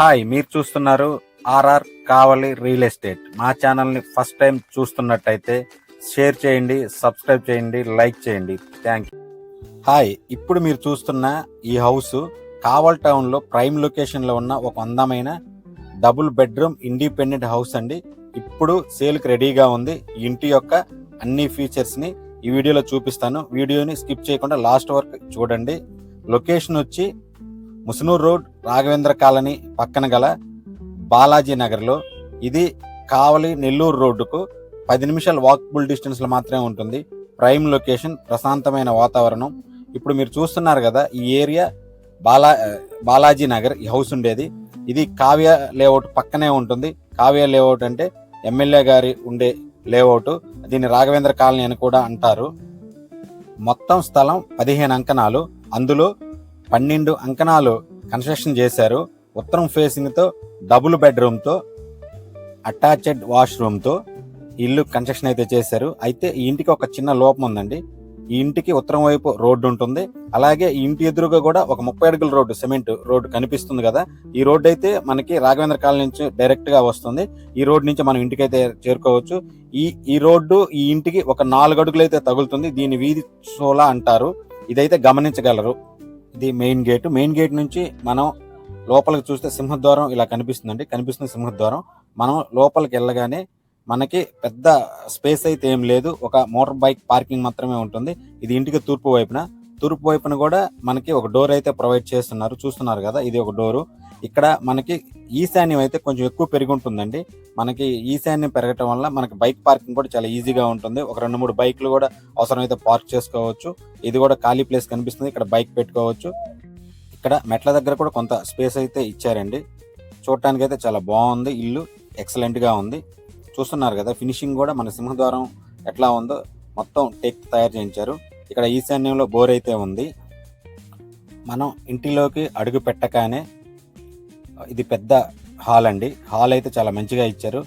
Hi మీరు చూస్తున్నారు RR కావలి real estate. మా ఛానల్ని ఫస్ట్ టైం చూస్తున్నట్టయితే షేర్ చేయండి సబ్స్క్రైబ్ చేయండి లైక్ చేయండి. థ్యాంక్ యూ హాయ్ ఇప్పుడు మీరు చూస్తున్న ఈ హౌస్ కావల్ టౌన్లో ప్రైమ్ లొకేషన్లో ఉన్న ఒక అందమైన డబుల్ బెడ్రూమ్ ఇండిపెండెంట్ హౌస్ అండి. ఇప్పుడు సేల్కి రెడీగా ఉంది. ఇంటి యొక్క అన్ని ఫీచర్స్ని ఈ వీడియోలో చూపిస్తాను. వీడియోని స్కిప్ చేయకుండా లాస్ట్ వరకు చూడండి. లొకేషన్ వచ్చి ముసునూర్ రోడ్ రాఘవేంద్ర కాలనీ పక్కన గల బాలాజీ నగర్లో ఇది కావలి నెల్లూరు రోడ్డుకు పది నిమిషాల వాకబుల్ డిస్టెన్స్లో మాత్రమే ఉంటుంది. ప్రైమ్ లొకేషన్ ప్రశాంతమైన వాతావరణం. ఇప్పుడు మీరు చూస్తున్నారు కదా ఈ ఏరియా బాలా బాలాజీ నగర్ ఈ హౌస్ ఉండేది. ఇది కావ్య లేఅవుట్ పక్కనే ఉంటుంది. కావ్య లేఅవుట్ అంటే ఎమ్మెల్యే గారి ఉండే లేఅవుట్ దీన్ని రాఘవేంద్ర కాలనీ అని కూడా అంటారు. మొత్తం స్థలం పదిహేను అంకణాలు. అందులో పన్నెండు అంకణాలు కన్స్ట్రక్షన్ చేశారు. ఉత్తరం ఫేసింగ్తో డబుల్ బెడ్రూమ్తో అటాచ్డ్ వాష్రూమ్తో ఇల్లు కన్స్ట్రక్షన్ అయితే చేశారు. అయితే ఈ ఇంటికి ఒక చిన్న లోపం ఉందండి. ఈ ఇంటికి ఉత్తరం వైపు రోడ్డు ఉంటుంది. అలాగే ఈ ఇంటి ఎదురుగా కూడా ఒక ముప్పై అడుగుల రోడ్డు సిమెంట్ రోడ్డు కనిపిస్తుంది కదా. ఈ రోడ్డు అయితే మనకి రాఘవేంద్ర కాలనీ నుంచి డైరెక్ట్గా వస్తుంది. ఈ రోడ్ నుంచి మనం ఇంటికి అయితే చేరుకోవచ్చు. ఈ ఈ రోడ్డు ఈ ఇంటికి ఒక నాలుగు అడుగులు అయితే తగులుతుంది. దీని వీధి సోలా అంటారు. ఇదైతే గమనించగలరు. ఇది మెయిన్ గేట్. మెయిన్ గేట్ నుంచి మనం లోపలికి చూస్తే సింహద్వారం ఇలా కనిపిస్తుందండి. కనిపిస్తుంది సింహద్వారం. మనం లోపలికి వెళ్ళగానే మనకి పెద్ద స్పేస్ అయితే ఏం లేదు. ఒక మోటార్ బైక్ పార్కింగ్ మాత్రమే ఉంటుంది. ఇది ఇంటికి తూర్పు వైపున. తూర్పు వైపున కూడా మనకి ఒక డోర్ అయితే ప్రొవైడ్ చేస్తున్నారు. చూస్తున్నారు కదా ఇది ఒక డోరు ఇక్కడ మనకి ఈశాన్యం అయితే కొంచెం ఎక్కువ పెరిగి ఉంటుందండి. మనకి ఈశాన్యం పెరగటం వల్ల మనకి బైక్ పార్కింగ్ కూడా చాలా ఈజీగా ఉంటుంది. ఒక రెండు మూడు బైక్లు కూడా అవసరమైతే పార్క్ చేసుకోవచ్చు. ఇది కూడా ఖాళీ ప్లేస్ కనిపిస్తుంది. ఇక్కడ బైక్ పెట్టుకోవచ్చు. ఇక్కడ మెట్ల దగ్గర కూడా కొంత స్పేస్ అయితే ఇచ్చారండి. చూడటానికి అయితే చాలా బాగుంది. ఇల్లు ఎక్సలెంట్గా ఉంది. చూస్తున్నారు కదా ఫినిషింగ్ కూడా మన సింహద్వారం ఎట్లా ఉందో మొత్తం టేక్ తయారు చేయించారు. ఇక్కడ ఈశాన్యంలో బోర్ అయితే ఉంది. మనం ఇంటిలోకి అడుగు పెట్టగానే ఇది పెద్ద హాల్ అండి. హాల్ అయితే చాలా మంచిగా ఇచ్చారు.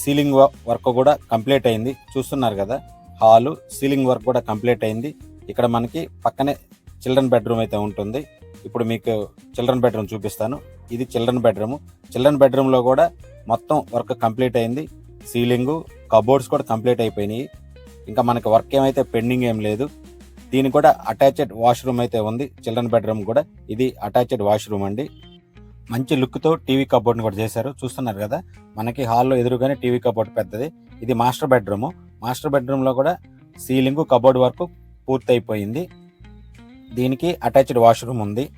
సీలింగ్ వర్క్ కూడా కంప్లీట్ అయింది. చూస్తున్నారు కదా హాలు సీలింగ్ వర్క్ కూడా కంప్లీట్ అయింది. ఇక్కడ మనకి పక్కనే చిల్డ్రన్ బెడ్రూమ్ అయితే ఉంటుంది. ఇప్పుడు మీకు చిల్డ్రన్ బెడ్రూమ్ చూపిస్తాను. ఇది చిల్డ్రన్ బెడ్రూమ్. చిల్డ్రన్ బెడ్రూమ్లో కూడా మొత్తం వర్క్ కంప్లీట్ అయింది. సీలింగు కబోర్డ్స్ కూడా కంప్లీట్ అయిపోయినాయి. ఇంకా మనకి వర్క్ ఏమైతే పెండింగ్ ఏం లేదు. దీనికి కూడా అటాచ్డ్ వాష్రూమ్ అయితే ఉంది. చిల్డ్రన్ బెడ్రూమ్ కూడా. ఇది అటాచ్డ్ వాష్రూమ్ అండి. మంచి లుక్తో టీవీ కబోర్డ్ని కూడా చేశారు. చూస్తున్నారు కదా? మనకి హాల్లో ఎదురుగానే టీవీ కబోర్డ్ పెద్దది. ఇది మాస్టర్ బెడ్రూమ్. మాస్టర్ బెడ్రూమ్లో కూడా సీలింగ్ కబోర్డ్ వర్క్ పూర్తయిపోయింది. దీనికి అటాచ్డ్ వాష్రూమ్ ఉంది.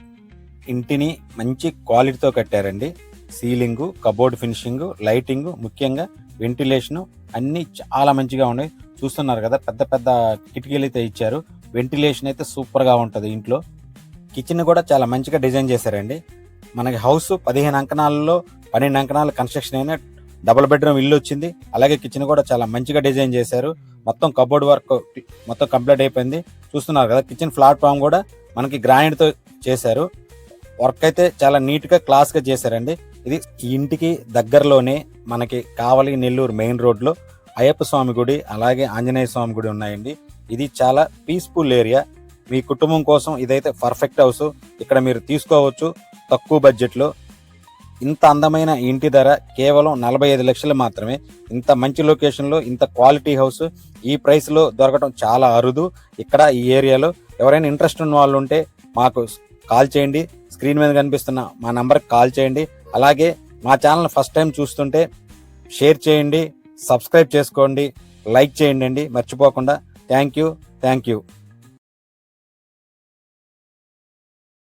ఇంటిని మంచి క్వాలిటీతో కట్టారండి. సీలింగ్ కబోర్డ్ ఫినిషింగ్ లైటింగ్ ముఖ్యంగా వెంటిలేషన్ అన్ని చాలా మంచిగా ఉన్నాయి. చూస్తున్నారు కదా? పెద్ద పెద్ద కిటికీలు అయితే ఇచ్చారు. వెంటిలేషన్ అయితే సూపర్గా ఉంటుంది ఇంట్లో. కిచెన్ కూడా చాలా మంచిగా డిజైన్ చేశారండి. మనకి హౌస్ పదిహేను అంకణాలలో పన్నెండు అంకణాలు కన్స్ట్రక్షన్ అయిన డబుల్ బెడ్రూమ్ ఇల్లు వచ్చింది. అలాగే కిచెన్ కూడా చాలా మంచిగా డిజైన్ చేశారు. మొత్తం కబోర్డ్ వర్క్ మొత్తం కంప్లీట్ అయిపోయింది. చూస్తున్నారు కదా కిచెన్ ప్లాట్ఫామ్ కూడా మనకి గ్రానైట్ చేశారు. వర్క్ అయితే చాలా నీట్గా క్లాస్గా చేశారండి. ఇది ఈ ఇంటికి దగ్గరలోనే మనకి కావలి నెల్లూరు మెయిన్ రోడ్లో అయ్యప్ప స్వామి గుడి అలాగే ఆంజనేయ స్వామి గుడి ఉన్నాయండి. ఇది చాలా పీస్ఫుల్ ఏరియా మీ కుటుంబం కోసం ఇదైతే పర్ఫెక్ట్ హౌస్ ఇక్కడ మీరు తీసుకోవచ్చు తక్కువ బడ్జెట్లో ఇంత అందమైన ఇంటి ధర కేవలం నలభై ఐదు లక్షలు మాత్రమే. ఇంత మంచి లొకేషన్లో ఇంత క్వాలిటీ హౌస్ ఈ ప్రైస్లో దొరకడం చాలా అరుదు. ఇక్కడ ఈ ఏరియాలో ఎవరైనా ఇంట్రెస్ట్ ఉన్న వాళ్ళు ఉంటే మాకు కాల్ చేయండి. స్క్రీన్ మీద కనిపిస్తున్న మా నంబర్కి కాల్ చేయండి. అలాగే మా ఛానల్ ఫస్ట్ టైం చూస్తుంటే షేర్ చేయండి సబ్స్క్రైబ్ చేసుకోండి లైక్ చేయండి అండి. మర్చిపోకుండా థ్యాంక్ యూ థ్యాంక్ యూ